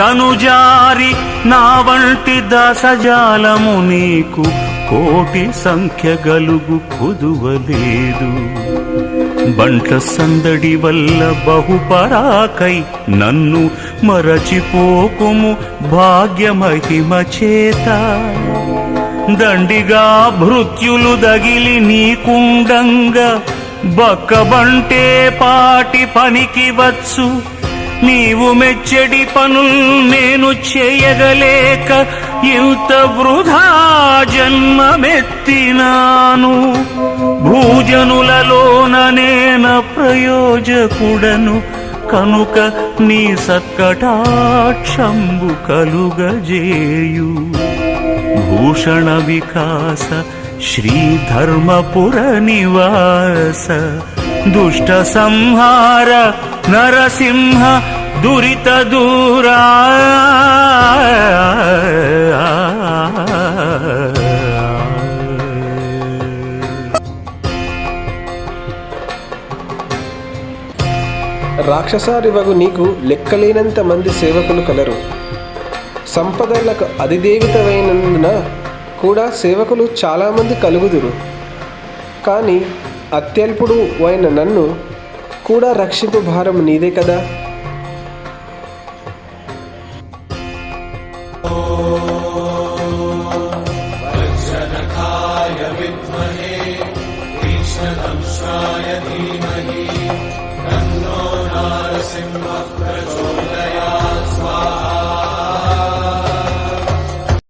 ధనుజారి నా వంటి దశజాలము నీకు కోటి సంఖ్య గలుగు కుదువలేదు. బంట్ల సందడి వల్ల బహుపరాకై నన్ను మరచిపోకుము భాగ్యమహిమ చేత. దండిగా భృత్యులు దగిలి నీకుండంగా బక్కబంటే పాటి పనికి వచ్చు. నీవు మెచ్చడి పనుల్ నేను చేయగలేక ఇంత వృధా జన్మమెత్తినాను. భూజనులలోన నేన ప్రయోజకుడను. కనుక నీ సత్కటాక్షంబు కలుగజేయు. భూషణ వికాస శ్రీధర్మపుర నివాస దుష్ట సంహార నరసింహ దురిత దూరా. రాక్షసారివగు నీకు లెక్కలేనంత మంది సేవకులు కలరు. సంపదలకు అధిదేవితమైనందున కూడా సేవకులు చాలామంది కలుగుదురు. కానీ అత్యల్పుడు అయిన నన్ను కూడా రక్షింపు భారం నీదే కదా? तन्नो